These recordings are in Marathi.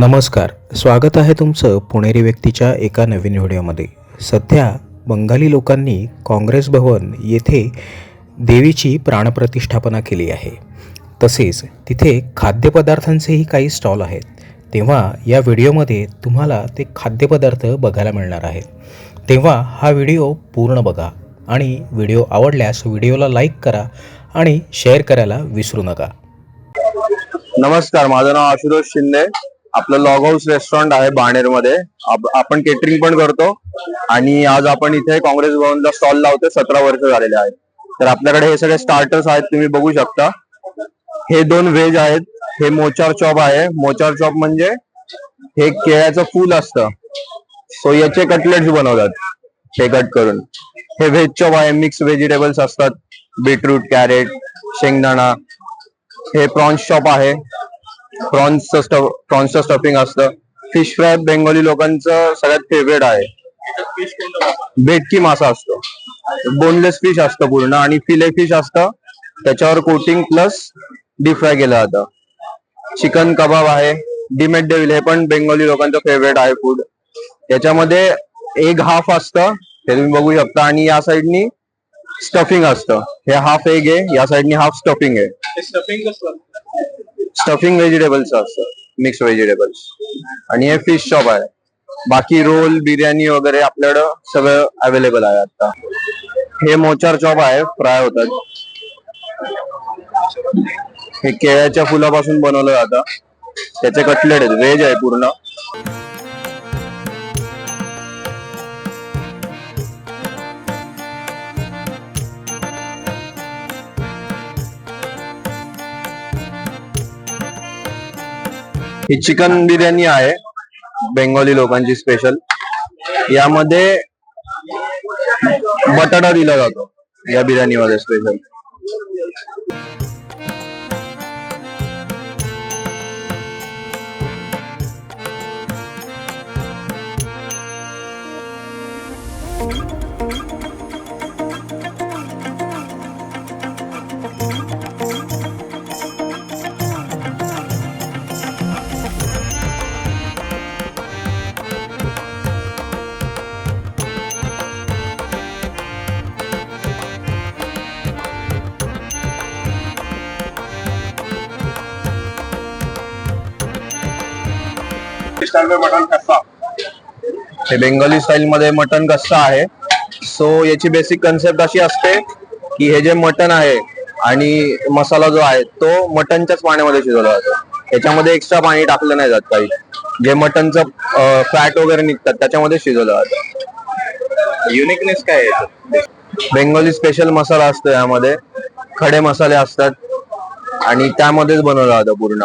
नमस्कार स्वागत आहे तुमचं पुणेरी व्यक्तीच्या एका नवीन व्हिडिओमध्ये. सध्या बंगाली लोकांनी काँग्रेस भवन येथे देवीची प्राणप्रतिष्ठापना केली आहे. तसेच तिथे खाद्यपदार्थांचेही काही स्टॉल आहेत. तेव्हा या व्हिडिओमध्ये तुम्हाला ते खाद्यपदार्थ बघायला मिळणार आहेत. तेव्हा हा व्हिडिओ पूर्ण बघा आणि व्हिडिओ आवडल्यास व्हिडिओला लाईक करा आणि शेअर करायला विसरू नका. नमस्कार माझं नाव आशुतोष शिंदे. आपलं लॉग हाऊस रेस्टॉरंट आहे बाणेरमध्ये. आपण केटरिंग पण करतो. आणि आज आपण इथे काँग्रेस भवनला स्टॉल लावतोय सतरा वर्ष झालेले आहेत. तर आपल्याकडे हे सगळे स्टार्टर्स आहेत तुम्ही बघू शकता. हे दोन व्हेज आहेत. हे मोचार चॉप आहे. मोचार चॉप म्हणजे हे केळ्याचं फूल असतं. सो याचे कटलेट्स बनवतात. हे कट करून. हे व्हेज चॉप आहे. मिक्स व्हेजिटेबल्स असतात. बीटरूट कॅरेट शेंगदाणा. हे प्रॉन्स चॉप आहे. प्रॉन्सचं स्टफ प्रॉन्सचं स्टफिंग असतं. फिश फ्राय बेंगोली लोकांचं सगळ्यात फेवरेट आहे. बेटकी मासा असतो. बोनलेस फिश असतं पूर्ण आणि फिले फिश असतं. त्याच्यावर कोटिंग प्लस डीप फ्राय केलं जातं. चिकन कबाब आहे डिमेट डेविल हे पण बेंगोली लोकांचं फेवरेट आहे फूड त्याच्यामध्ये एग हाफ असतं ते तुम्ही बघू शकता. आणि या साईडनी स्टफिंग असतं. हे हाफ एग आहे या साईडनी हाफ स्टफिंग आहे. स्टफिंग स्टफिंग व्हेजिटेबल्स असतं मिक्स व्हेजिटेबल्स आणि हे फिश शॉप आहे. बाकी रोल बिर्याणी वगैरे आपल्याकडं सगळं अवेलेबल आहे आता. हे मोचार चॉप आहे फ्राय होतात. हे केळ्याच्या फुलापासून बनवलं जातं. त्याचे कटलेट आहेत व्हेज आहे पूर्ण. ही चिकन बिर्याणी आहे बेंगोली लोकांची स्पेशल यामध्ये बटाटा दिला जातो या बिर्याणीमध्ये स्पेशल मटन कसा हे बेंगोली स्टाईल मध्ये मटन कसं आहे? सो याची बेसिक कन्सेप्ट अशी असते की हे जे मटन आहे आणि मसाला जो आहे तो मटनच्याच पाण्यामध्ये शिजवला जातो. याच्यामध्ये एक्स्ट्रा पाणी टाकलं नाही जात काही. जे मटनचं फॅट वगैरे निघतात त्याच्यामध्ये शिजवलं जातं. युनिकनेस काय आहे? बेंगोली स्पेशल मसाला असतो यामध्ये. खडे मसाले असतात. आणि त्यामध्येच बनवलं जातं पूर्ण.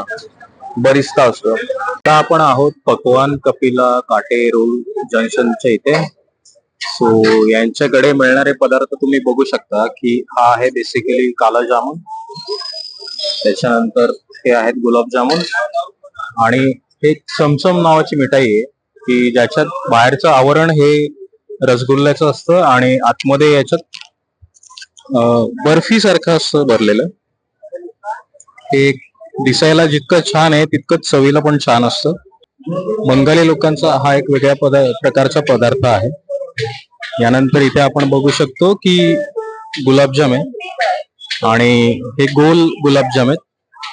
बरिस्ता असतो आता आपण आहोत पकवान कपिला काटे रोल जंक्शनच्या इथे. सो यांच्याकडे मिळणारे पदार्थ तुम्ही बघू शकता की हा आहे बेसिकली काला जामुन. त्याच्यानंतर हे आहेत गुलाबजामुन आणि हे चमचम नावाची मिठाई आहे की ज्याच्यात बाहेरचं आवरण हे रसगुल्ल्याचं असतं आणि आतमध्ये याच्यात बर्फी सारखं असतं भरलेलं. हे दिसायला जितकं छान आहे तितकंच चवीला पण छान असतं. बंगाली लोकांचा हा एक वेगळ्या पदा प्रकारचा पदार्थ आहे. यानंतर इथे आपण बघू शकतो की गुलाबजाम आहे. आणि हे गोल गुलाबजाम आहेत.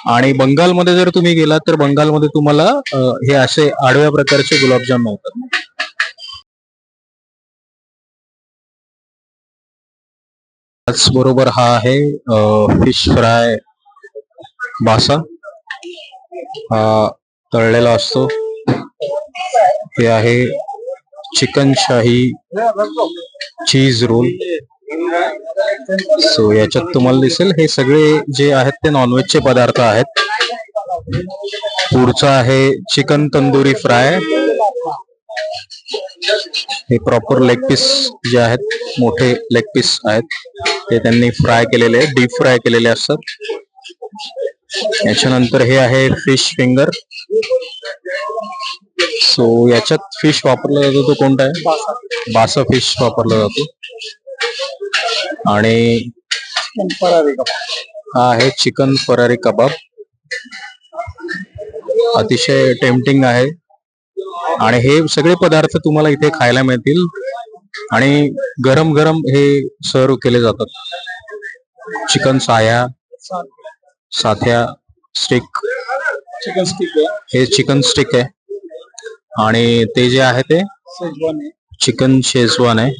आणि बंगालमध्ये जर तुम्ही गेलात तर बंगालमध्ये तुम्हाला हे असे आडव्या प्रकारचे गुलाबजाम मिळतात. त्याचबरोबर हा आहे फिश फ्राय बासा. हा तळलेला असतो. हे आहे चिकन शाही चीज रोल. सो याच्यात तुम्हाला दिसेल हे सगळे जे आहेत ते नॉनव्हेजचे पदार्थ आहेत. पुढचा आहे चिकन तंदुरी फ्राय. हे प्रॉपर लेग पीस जे आहेत मोठे लेग पीस आहेत. ते त्यांनी फ्राय केलेले डीप फ्राय केलेले असतात. याच्यानंतर हे आहे फिश फिंगर सो याच्यात फिश वापरला जातो तो कोणता आहे? बासा फिश वापरला जातो. आणि हा आहे चिकन फरारी कबाब. अतिशय टेम्पटिंग आहे. आणि हे सगळे पदार्थ तुम्हाला इथे खायला मिळतील. आणि गरम गरम हे सर्व केले जातात. चिकन साया साथ्या स्टिक चिकन स्टिक आहे. हे चिकन स्टिक आहे. आणि ते जे आहे ते शेजवान आहे. चिकन शेजवान आहे.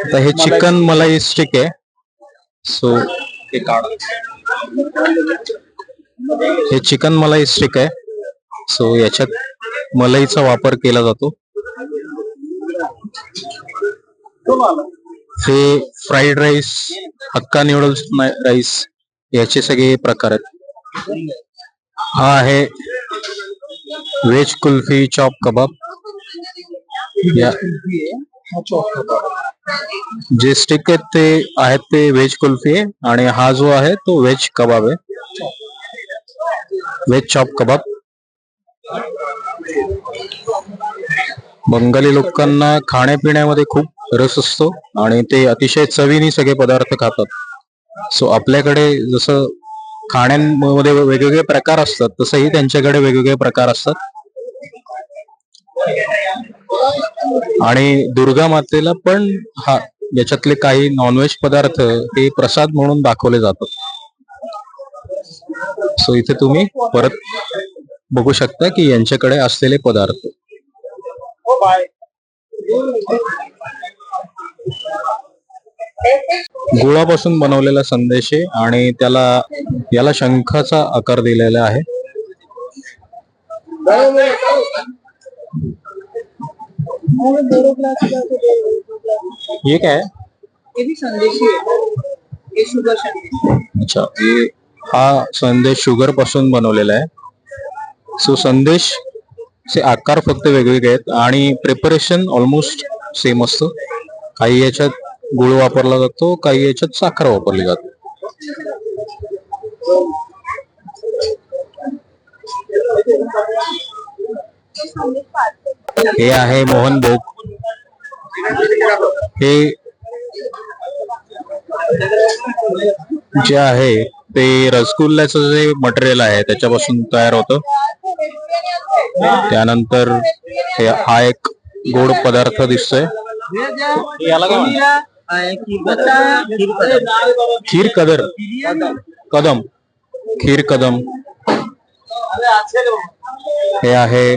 आता हे चिकन मलाई स्टिक आहे. सो हे काढ. हे चिकन मलाई स्टिक आहे. सो याच्यात मलईचा वापर केला जातो. हे fried rice hakka noodles rice याचे सगळे प्रकार आहेत. हा आहे व्हेज कुल्फी चॉप कबाब. या जे स्टिक आहेत ते आहेत ते व्हेज कुल्फी आहे आणि हा जो आहे तो व्हेज कबाब आहे. व्हेज चॉप कबाब. बंगाली लोकांना खाण्यापिण्यामध्ये खूप रस असतो आणि ते अतिशय चवीने सगळे पदार्थ खातात. सो आपल्याकडे जसं खाण्यांमध्ये वेगवेगळे प्रकार असतात तसंही त्यांच्याकडे वेगवेगळे प्रकार असतात. आणि दुर्गा मातेला पण हा याच्यातले काही नॉनव्हेज पदार्थ हे प्रसाद म्हणून दाखवले जातात. सो इथे तुम्ही परत बघू शकता की यांच्याकडे असलेले पदार्थ. गुळापासून बनवलेला संदेश आहे आणि त्याला याला शंखाचा आकार दिलेला आहे. हे काय? अच्छा हे हा संदेश शुगरपासून बनवलेला आहे. सो संदेश चे आकार फक्त वेगवेगळे आहेत आणि प्रिपरेशन ऑलमोस्ट सेम असतं. काही याच्यात गुळ वापरला जातो काही याच्यात साखर वापरली जाते. हे आहे मोहन भोग हे जे आहे ते रसगुल्ल्याचं जे मटेरियल आहे त्याच्यापासून तयार होतं. त्यानंतर हे हा एक गोड पदार्थ दिसतोय. याला काय खीर कदर. कदम. खीर कदम. हे. आहे.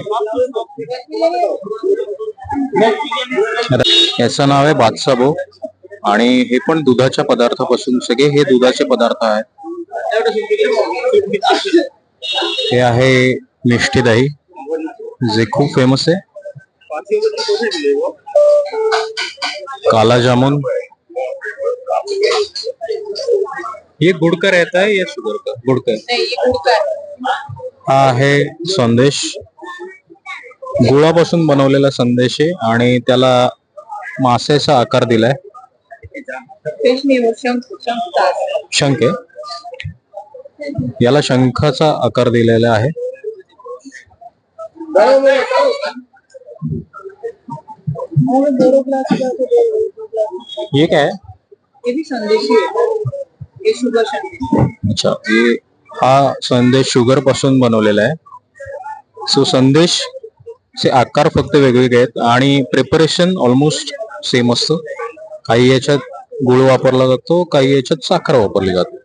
याचं नाव आहे बादशाबो आणि हे पण दुधाच्या पदार्थापासून सगळे हे दुधाचे पदार्थ आहेत. हे आहे मिष्टी दही जे खूप फेमस आहे. काला जामुन ये गुड़कर रहता है या शुगर का? गुड़कर। नहीं ये गुड़ का है हा आहे संदेश. गुळापासून बनवलेला संदेश आहे आणि त्याला मासेचा आकार दिलाय. शंख का आहे. याला शंखाचा आकार दिलेला आहे. का। हे काय? ये भी संदेशी है? ये शुगर संदेश अच्छा हे हा संदेश शुगरपासून बनवलेला आहे. सो संदेश चे आकार फक्त वेगवेगळे आहेत आणि प्रिपरेशन ऑलमोस्ट सेम असतं. काही याच्यात गुळ वापरला जातो काही याच्यात साखर वापरली जाते.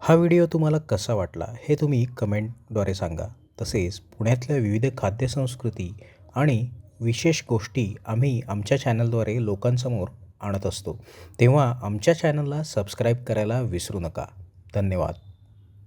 हा व्हिडिओ तुम्हाला कसा वाटला हे तुम्ही कमेंटद्वारे सांगा. तसेच पुण्यातल्या विविध खाद्यसंस्कृती आणि विशेष गोष्टी आम्ही आमच्या चॅनलद्वारे लोकांसमोर आणत असतो. तेव्हा आमच्या चॅनलला सबस्क्राईब करायला विसरू नका. धन्यवाद.